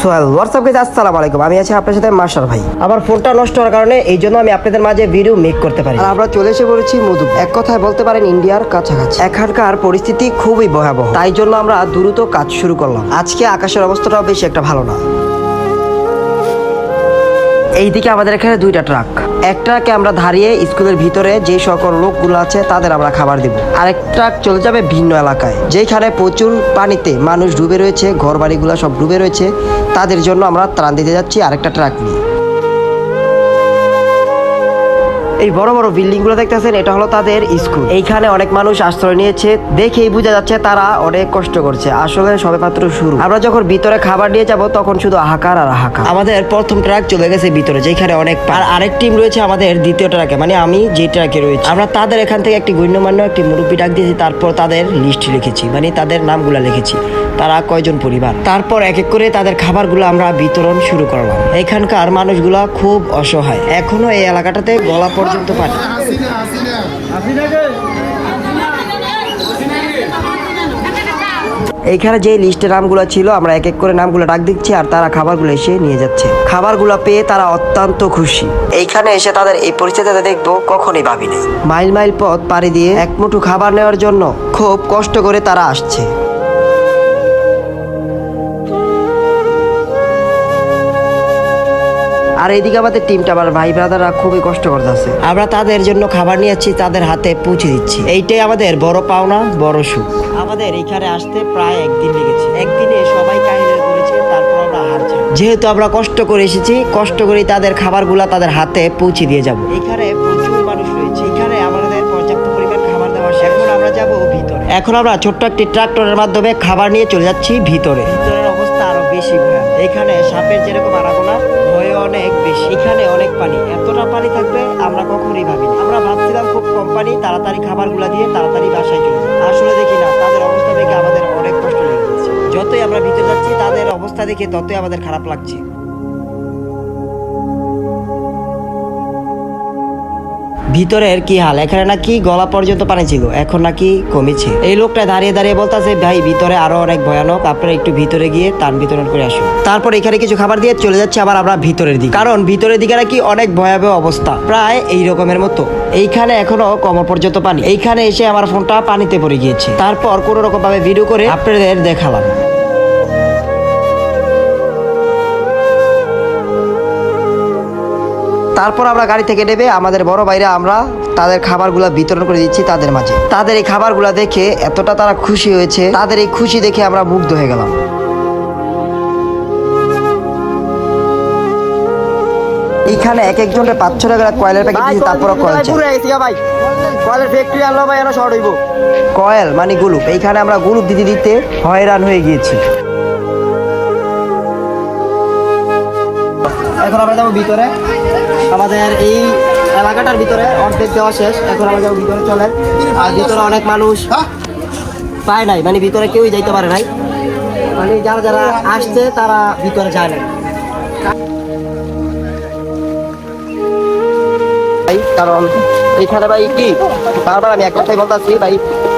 Sohel WhatsApp গেছে আসসালামু আলাইকুম। আমি আছি আপনার সাথে মার্শাল ভাই। আমার ফোনটা নষ্ট হওয়ার কারণে এই জন্য আমি আপনাদের মাঝে ভিডিও মেক করতে পারি। আর আমরা চলে এসে পড়েছি মধু। এক কথায় বলতে পারেন ইন্ডিয়ার কাছাকাছি। এখানকার পরিস্থিতি খুবই ভয়াবহ। তাই জন্য আমরা দ্রুত কাজ শুরু করলাম। আজকে আকাশের অবস্থাটাও বেশি একটা ভালো না। এইদিকে আমাদের এখানে দুইটা ট্রাক এক ট্রাকে আমরা ধারিয়ে স্কুলের ভিতরে যে সকল লোকগুলো আছে তাদের আমরা খাবার দেব। আরেক ট্রাক চলে যাবে ভিন্ন এলাকায় যেখানে প্রচুর পানিতে মানুষ ডুবে রয়েছে ঘর বাড়িগুলো সব ডুবে রয়েছে। তাদের জন্য আমরা ত্রাণ দিতে যাচ্ছি আরেকটা ট্রাক নিয়ে। এই বড় বড় বিল্ডিংগুলো দেখতেছেন এটা হলো তাদের স্কুল। এইখানে অনেক মানুষ আশ্রয় নিয়েছে দেখেই বোঝা যাচ্ছে তারা অনেক কষ্ট করছে। আসলে সবে মাত্র শুরু। আমরা যখন ভিতরে খাবার নিয়ে যাব তখন শুধু হাহাকার আর হাহাকার আমাদের প্রথম ট্রাক চলে গেছে ভিতরে যেখানে অনেক আর আরেক টিম রয়েছে আমাদের দ্বিতীয় ট্রাকে মানে আমি যে ট্রাকে রয়েছে। আমরা তাদের এখান থেকে একটি গণ্যমান্য একটি মুরব্বী ডাক দিয়েছি তারপর তাদের লিস্ট লিখেছি মানে তাদের নামগুলো লিখেছি। তারা কয়জন পরিবার? তারপর এক এক করে তাদের খাবারগুলো আমরা বিতরণ শুরু করলাম। এখানকার মানুষগুলা খুব অসহায়। এখনও এই এলাকাটাতে গলা পর্যন্ত পানি। এইখানে যে লিস্টের নামগুলো ছিল, আমরা এক এক করে নামগুলো ডাক দিচ্ছি আর তারা খাবারগুলো এসে নিয়ে যাচ্ছে। খাবারগুলো পেয়ে তারা অত্যন্ত খুশি। এইখানে এসে তাদের এই পরিস্থিতিতে দেখব কখনই ভাবিনি। মাইল মাইল পথ পাড়ি দিয়ে এক মুঠো খাবার নেওয়ার জন্য খুব কষ্ট করে তারা আসছে। আর এইদিকে আমাদের টিমটা আমার ভাই ব্রাদাররা খুবই কষ্ট করতেছে। আমরা তাদের জন্য খাবার নিয়ে যাচ্ছি তাদের হাতে পৌঁছে দিচ্ছি। এইটাই আমাদের বড় পাওনা, বড় সুখ। আমাদের এখানে আসতে প্রায় একদিন লেগেছে। একদিনে সবাই কাহিনী করেছে, তারপর আমরা হার। যেহেতু আমরা কষ্ট করে এসেছি, কষ্ট করে তাদের খাবারগুলা তাদের হাতে পৌঁছে দিয়ে যাব। এখানে প্রচুর মানুষ রয়েছে। এখানে আমাদের পর্যাপ্ত পরিমাণ খাবার দেওয়া এখন আমরা যাব ভিতরে। এখন আমরা ছোট্ট একটি ট্রাক্টরের মাধ্যমে খাবার নিয়ে চলে যাচ্ছি ভিতরে। ভিতরের অবস্থা আরও বেশি ভয়ানক। এখানে সাপের যেরকম আনাগোনা ভয় অনেক বেশি। এখানে অনেক পানি। এতটা পানি থাকবে আমরা কখনোই ভাবি আমরা ভাবছিলাম খুব কম পানি, তাড়াতাড়ি খাবারগুলো দিয়ে তাড়াতাড়ি বাসায় চলে আসলে দেখি না, তাদের অবস্থা দেখে আমাদের অনেক কষ্ট লেগে গেছে যতই আমরা ভিতরে যাচ্ছি, তাদের অবস্থা দেখে ততই আমাদের খারাপ লাগছে। ভিতরের কি হাল? এখানে নাকি গলা পর্যন্ত পানি ছিল, এখন নাকি কমেছে। এই লোকটা দাঁড়িয়ে দাঁড়িয়ে বলতেছে, ভাই, ভিতরে আরও অনেক ভয়ানক, আপনারা একটু ভিতরে গিয়ে তান বিতরণ করে আসুন। তারপর এখানে কিছু খাবার দিয়ে চলে যাচ্ছে আবার আমরা ভিতরের দিকে। কারণ ভিতরের দিকে নাকি অনেক ভয়াবহ অবস্থা, প্রায় এই রকমের মতো। এইখানে এখনও কমর পর্যন্ত পানি। এইখানে এসে আমার ফোনটা পানিতে পড়ে গিয়েছে। তারপর কোনো রকম ভাবে ভিডিও করে আপনাদের দেখালাম। তারপর আমরা গাড়ি থেকে নেবে আমাদের বড় ভাইরা আমরা তাদের খাবারগুলো বিতরণ করে দিচ্ছি তাদের মাঝে। তাদের এই খাবারগুলো দেখে এতটা তারা খুশি হয়েছে তাদের এই খুশি দেখে আমরা মুগ্ধ হয়ে গেলাম। এখানে এক একজনের পাঁচ ছ টাকা কয়েলের প্যাকেট দিচ্ছি তারপর কয়েল ভাই। কলের ফ্যাক্টরি আনলো ভাই এনে শর্ট হইব। কয়েল মানে গুলুপ। এইখানে আমরা গুলুপ দিতে দিতে হয়রান হয়ে গিয়েছি। এখন আমরা যাব ভিতরে। আমাদের এই এলাকাটার ভিতরে অর্ধেক দেওয়া শেষ। এখন আমরা যাব ভিতরে চলে আর ভিতরে অনেক মানুষ পায় নাই মানে ভিতরে কেউই যাইতে পারে নাই। মানে যারা যারা আসছে, তারা ভিতরে যায় না কারণ এইখানে ভাই কি? বারবার আমি এক কথাই বলতেছি, ভাই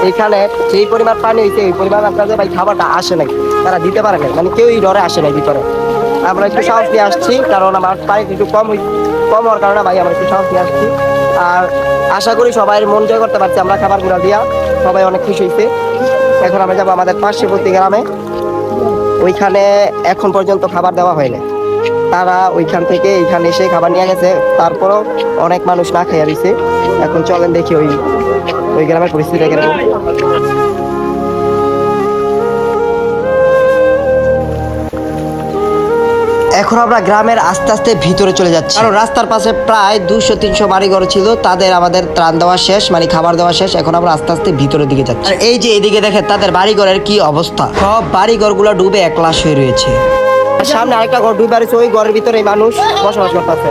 এইখানে যেই পরিমাণ পানি হয়েছে এই পরিমাণ আপনাদের ভাই খাবারটা আসে নাই। তারা দিতে পারে নাই মানে কেউই ডরে আসে নাই ভিতরে। আমরা একটু সাহস দিয়ে আসছি, কারণ আমার পানি একটু কম কম হওয়ার কারণে ভাই আমরা একটু সাহস দিয়ে আসছি। আর আশা করি সবাই মন জয় করতে পারছি আমরা খাবারগুলো দিয়া। সবাই অনেক খুশি হয়েছে এখন আমরা যাব আমাদের পার্শ্ববর্তী গ্রামে। ওইখানে এখন পর্যন্ত খাবার দেওয়া হয়নি তারা ওইখান থেকে এইখানে এসে খাবার নিয়ে গেছে। তারপরও অনেক মানুষ না খাইয়া দিছে। এখন চলেন দেখি ওই ওই গ্রামের পরিস্থিতি কীরকম এখন আমরা গ্রামের আস্তে আস্তে ভিতরে চলে যাচ্ছি। কারণ রাস্তার পাশে প্রায় দুশো তিনশো বাড়ি ঘর ছিল, তাদের আমাদের ত্রাণ দেওয়া শেষ মানে খাবার দেওয়া শেষ, এখন আমরা আস্তে আস্তে ভিতরের দিকে যাচ্ছি। আর এই যে এদিকে দেখে তাদের বাড়ি ঘরের কি অবস্থা? সব বাড়ি ঘরগুলো ডুবে একলাশ হয়ে রয়েছে। সামনে আরেকটা ঘর ডুবে ওই ঘরের ভিতরে মানুষ বসবাস করতেছে।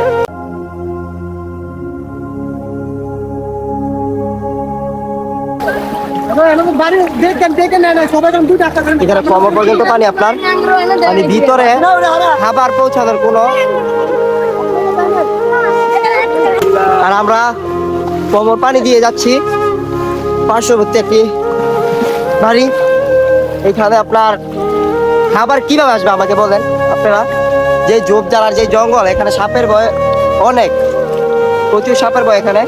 এখানে কমর পর্যন্ত পানি আপনার? মানে ভিতরে খাবার পৌঁছানোর কোনো আর আমরা কোমর পানি দিয়ে যাচ্ছি। পার্শ্ববর্তী একটি বাড়ি। এইখানে আপনার খাবার কীভাবে আসবে আমাকে বলেন আপনারা? যে জোপ জ্বালার যে জঙ্গল, এখানে সাপের ভয় অনেক। প্রচুর সাপের ভয় এখানে।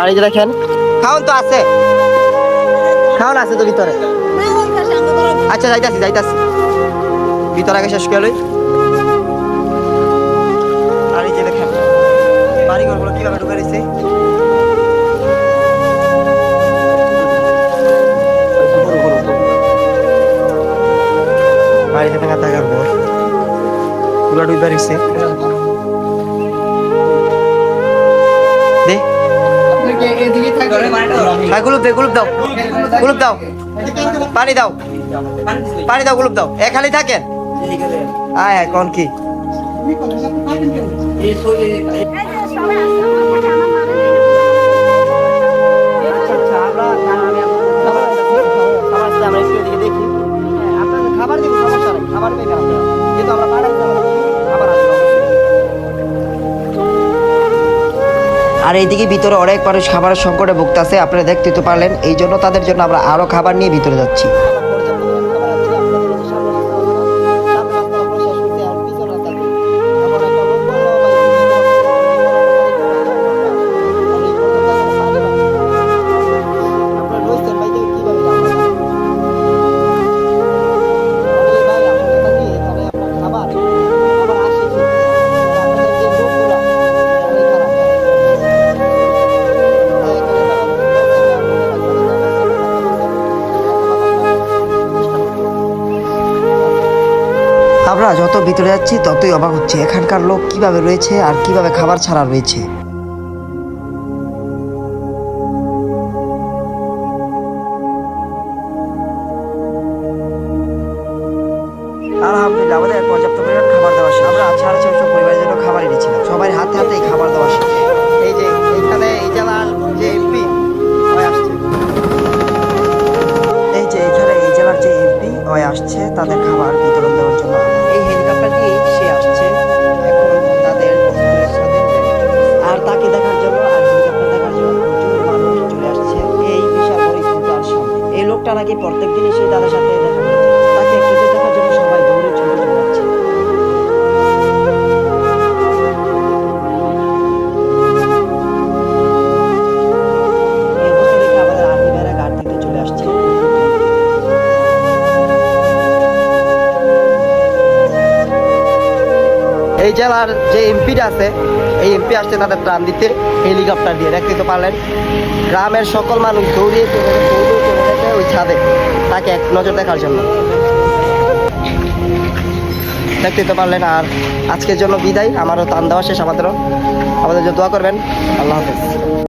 আর এই যে দেখেন। খাওন তো আছে। খাওন আছে তো ভিতরে। আচ্ছা যাইতাছি যাইতাছি। ভিতরে আগে শেষ করে যে দেখেন, বাড়িঘরগুলো কীভাবে ঢুকে রয়েছে। বাড়িতে থাকা থাকার পর ডুবে দে। হ্যাঁ গুলুপ দে গুলুপ দাও। গুলুপ দাও। পানি দাও। পানি দাও গুলুপ দাও। এ খালি থাকেন। আয় আয় কোন কি? আচ্ছা দেখি। হ্যাঁ, খাবার দিব সমস্যা নাই। খাবার পেয়ে আপনারা কিন্তু আমরা পাঠাই আর এইদিকে ভিতরে অনেক মানুষ খাবারের সংকটে ভুগতেছে, আপনারা দেখতে তো পারলেন। এই জন্য তাদের জন্য আমরা আরও খাবার নিয়ে ভিতরে যাচ্ছি। ভিতরে যাচ্ছি ততই অবাক হচ্ছে। এখানকার লোক কীভাবে রয়েছে আর কীভাবে খাবার ছাড়া রয়েছে? নাকি প্রত্যেক দিন সেই তাদের সাথে দেখা এই জেলার যে এমপিটা আছে, এই এমপি আসছে তাদের প্রাণ দিতে, হেলিকপ্টার দিয়ে দেখতে পারলেন। গ্রামের সকল মানুষ দৌড়িয়ে গেছে ওই ছাদে, তাকে এক নজর দেখার জন্য। দেখতে তো পারলেন, আর আজকের জন্য বিদায়। আমারও তান দেওয়া শেষ, আমাদেরও আমাদের জন্য দোয়া করবেন। আল্লাহ হাফেজ।